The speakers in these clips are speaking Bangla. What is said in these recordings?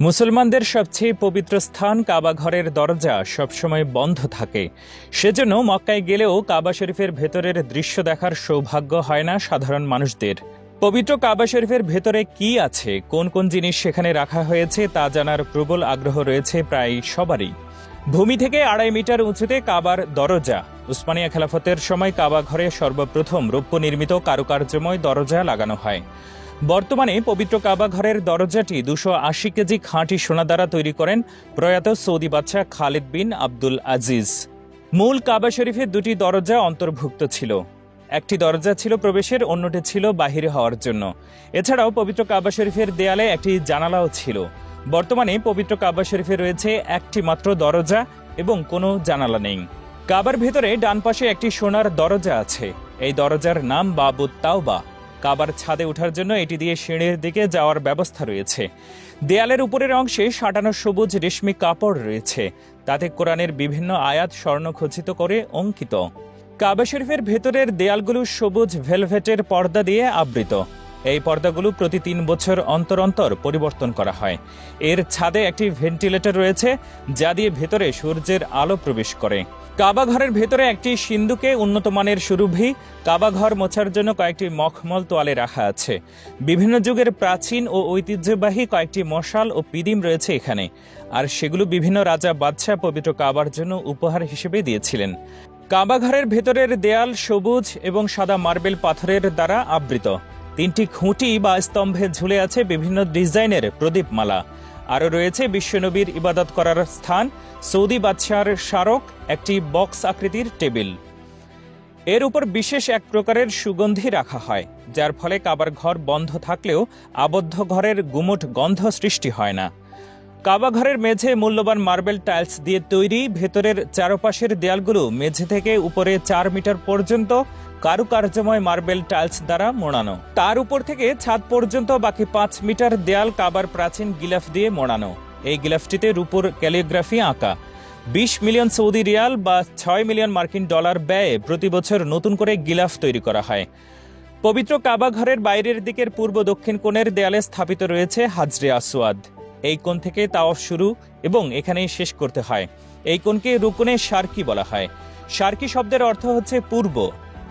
মুসলমানদের সবচেয়ে পবিত্র স্থান কাবা ঘরের দরজা সবসময় বন্ধ থাকে। সেজন্য মক্কায় গেলেও কাবা শরীফের ভেতরের দৃশ্য দেখার সৌভাগ্য হয় না সাধারণ মানুষদের। পবিত্র কাবা শরীফের ভেতরে কি আছে? কোন কোন জিনিস সেখানে রাখা হয়েছে তা জানার প্রবল আগ্রহ রয়েছে প্রায় সবারই। ভূমি থেকে আড়াই মিটার উঁচুতে কাবার দরজা। উসমানিয়া খেলাফতের সময় কাবা ঘরে সর্বপ্রথম রৌপ্য নির্মিত কারুকার্যময় দরজা লাগানো হয়। বর্তমানে পবিত্র কাবা ঘরের দরজাটি দুশো আশি কেজি খাঁটি সোনা দ্বারা তৈরি করেন প্রয়াত সৌদি বাদশাহ খালিদ বিন আব্দুল আজিজ। মূল কাবা শরীফের দুটি দরজা অন্তর্ভুক্ত ছিল। একটি দরজা ছিল প্রবেশের, অন্যটি ছিল বাহিরে হওয়ার জন্য। এছাড়াও পবিত্র কাবা শরীফের দেয়ালে একটি জানালাও ছিল। বর্তমানে পবিত্র কাবা শরীফে রয়েছে একটি মাত্র দরজা এবং কোনো জানালা নেই। কাবার ভেতরে ডান পাশে একটি সোনার দরজা আছে। এই দরজার নাম বাবুত তাওবা। কাবার ছাদে ওঠার জন্য এটি দিয়ে সিঁড়ির দিকে যাওয়ার ব্যবস্থা রয়েছে। দেয়ালের উপরের অংশে সাঁটানো সবুজ রেশমি কাপড় রয়েছে। তাতে কোরআনের বিভিন্ন আয়াত স্বর্ণখচিত করে অঙ্কিত। কাবা শরীফের ভেতরের দেয়ালগুলো সবুজ ভেলভেটের পর্দা দিয়ে আবৃত। এই পর্দাগুলো প্রতি তিন বছর অন্তর অন্তর পরিবর্তন করা হয়। এর ছাদে একটি ভেন্টিলেটর রয়েছে, যা দিয়ে ভেতরে সূর্যের আলো প্রবেশ করে। কাবা ঘরের ভেতরে একটি সিন্ধুকে উন্নত মানের সুরভি কাবা ঘর মোছার জন্য কয়েকটি মখমল তোয়ালে রাখা আছে। বিভিন্ন যুগের প্রাচীন ও ঐতিহ্যবাহী কয়েকটি মশাল ও পিদিম রয়েছে এখানে, আর সেগুলো বিভিন্ন রাজা বাদশাহ পবিত্র কাবার জন্য উপহার হিসেবে দিয়েছিলেন। কাবা ঘরের ভেতরের দেয়াল সবুজ এবং সাদা মার্বেল পাথরের দ্বারা আবৃত। তিনটি খুঁটি বা স্তম্ভে ঝুলে আছে বিভিন্ন ডিজাইনের প্রদীপমালা। আরও রয়েছে, বিশ্বনবীর ইবাদত করার স্থান, সৌদি বাদশাহর স্মারক, একটি বক্স আকৃতির টেবিল। এর উপর বিশেষ এক প্রকারের সুগন্ধি রাখা হয়, যার ফলে কাবার ঘর বন্ধ থাকলেও আবদ্ধ ঘরের গুমট গন্ধ সৃষ্টি হয় না। কাবা ঘরের মেঝে মূল্যবান মার্বেল টাইলস দিয়ে তৈরি, ভেতরের চারপাশের দেয়ালগুলো মেঝে থেকে উপরে চার মিটার পর্যন্ত কারুকার্যময় মার্বেল টাইলস দ্বারা মোড়ানো। তার উপর থেকে ছাদ পর্যন্ত বাকি পাঁচ মিটার দেয়াল কাবার প্রাচীন গিলাফ দিয়ে মোড়ানো। এই গিলাফটিতে রূপোর ক্যালিগ্রাফি আঁকা। বিশ মিলিয়ন সৌদি রিয়াল বা ছয় মিলিয়ন মার্কিন ডলার ব্যয়ে প্রতি বছর নতুন করে গিলাফ তৈরি করা হয়। পবিত্র কাবা ঘরের বাইরের দিকের পূর্ব দক্ষিণ কোণের দেয়ালে স্থাপিত রয়েছে হাজরে আসওয়াদ। এই কোণ থেকে তাওয়াফ শুরু এবং এখানেই শেষ করতে হয়। এই কোণকে রুকুনে সার্কি বলা হয়। সার্কি শব্দের অর্থ হচ্ছে পূর্ব।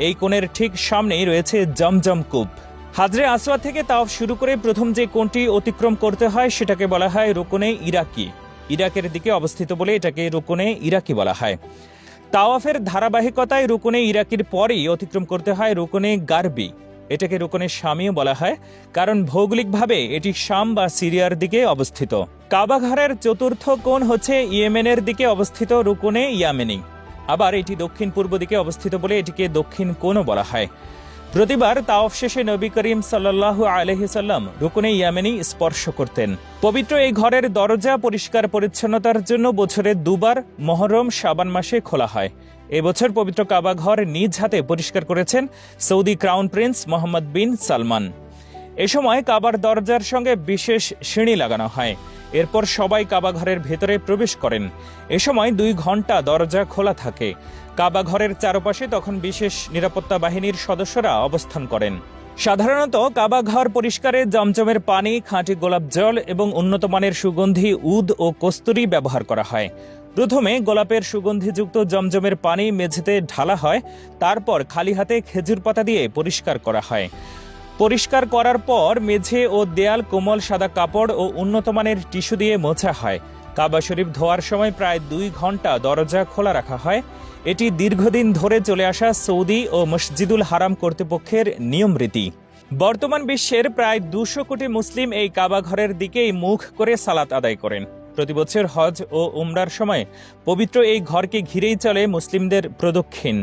এই কোণের ঠিক সামনেই রয়েছে জমজম কূপ। হাজরে আসওয়া থেকে তাওয়াফ শুরু করে প্রথম যে কোণটি অতিক্রম করতে হয় সেটাকে বলা হয় রুকুনে ইরাকি। ইরাকের দিকে অবস্থিত বলে এটাকে রুকুনে ইরাকি বলা হয়। তাওয়াফের ধারাবাহিকতায় রুকুনে ইরাকির পরেই অতিক্রম করতে হয় রুকুনে গার্বি। এটাকে রুকনের শামিও বলা হয়, কারণ ভৌগোলিকভাবে এটি শাম বা সিরিয়ার দিকে অবস্থিত। কাবাঘরের চতুর্থ কোণ হচ্ছে ইয়েমেনের দিকে অবস্থিত রুকনে ইয়ামেনি। আবার এটি দক্ষিণ পূর্ব দিকে অবস্থিত বলে এটিকে দক্ষিণ কোণও বলা হয়। প্রতিবার তাওফ শেষে নবী করিম সাল্লাহ আলহিসাল্লাম রুকুনে ইয়ামেনি স্পর্শ করতেন। পবিত্র এই ঘরের দরজা পরিষ্কার পরিচ্ছন্নতার জন্য বছরে দুবার মহরম সাবান মাসে খোলা হয়। এবছর পবিত্র কাবা ঘর নিজ হাতে পরিষ্কার করেছেন Saudi crown prince Mohammed bin Salman. এ সময় কাবার দরজার সঙ্গে বিশেষ সিঁড়ি লাগানো হয়। এরপর সবাই কাবাঘরের ভেতরে প্রবেশ করেন। এ সময় দুই ঘণ্টা দরজা খোলা থাকে। কাবাঘরের চারপাশে তখন বিশেষ নিরাপত্তা বাহিনীর সদস্যরা অবস্থান করেন। সাধারণত কাবাঘর পরিষ্কারে জমজমের পানি, খাঁটি গোলাপ জল এবং উন্নত মানের সুগন্ধি, উদ ও কস্তুরি ব্যবহার করা হয়। প্রথমে গোলাপের সুগন্ধিযুক্ত জমজমের পানি মেঝেতে ঢালা হয়, তারপর খালি হাতে খেজুর পাতা দিয়ে পরিষ্কার করা হয়। পরিষ্কার করার পর মেঝে ও দেয়াল কোমল সাদা কাপড় ও উন্নতমানের টিস্যু দিয়ে মোছা হয়। কাবা শরীফ ধোয়ার সময় প্রায় দুই ঘণ্টা দরজা খোলা রাখা হয়। এটি দীর্ঘদিন ধরে চলে আসা সৌদি ও মসজিদুল হারাম কর্তৃপক্ষের নিয়ম রীতি। বর্তমান বিশ্বের প্রায় দুশো কোটি মুসলিম এই কাবা ঘরের দিকেই মুখ করে সালাত আদায় করেন। প্রতিবছর হজ ও উমরার সময় পবিত্র এই ঘরকে ঘিরেই চলে মুসলিমদের প্রদক্ষিণ।